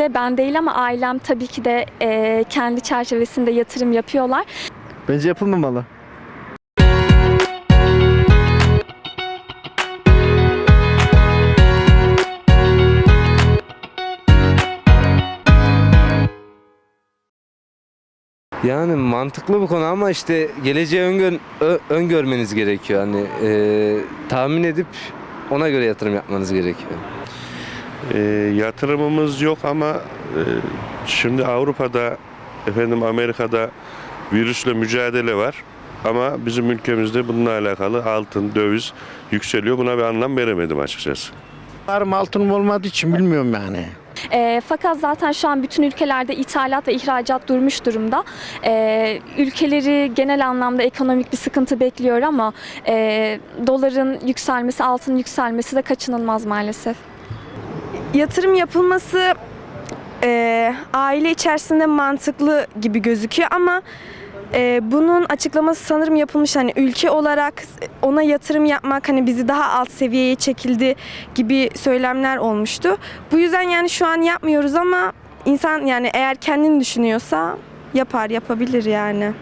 Ben değil ama ailem tabii ki de e, kendi çerçevesinde yatırım yapıyorlar. Bence yapılmamalı. Yani mantıklı bu konu ama işte geleceği öngör, ö- öngörmeniz gerekiyor. Hani e, tahmin edip ona göre yatırım yapmanız gerekiyor. E, yatırımımız yok ama e, şimdi Avrupa'da efendim Amerika'da virüsle mücadele var. Ama bizim ülkemizde bununla alakalı altın, döviz yükseliyor. Buna bir anlam veremedim açıkçası. Varım altınım olmadığı için bilmiyorum yani. E, fakat zaten şu an bütün ülkelerde ithalat ve ihracat durmuş durumda. E, ülkeleri genel anlamda ekonomik bir sıkıntı bekliyor ama e, doların yükselmesi, altının yükselmesi de kaçınılmaz maalesef. Yatırım yapılması e, aile içerisinde mantıklı gibi gözüküyor ama e, bunun açıklaması sanırım yapılmış hani ülke olarak ona yatırım yapmak hani bizi daha alt seviyeye çekildi gibi söylemler olmuştu. Bu yüzden yani şu an yapmıyoruz ama insan yani eğer kendini düşünüyorsa yapar yapabilir yani.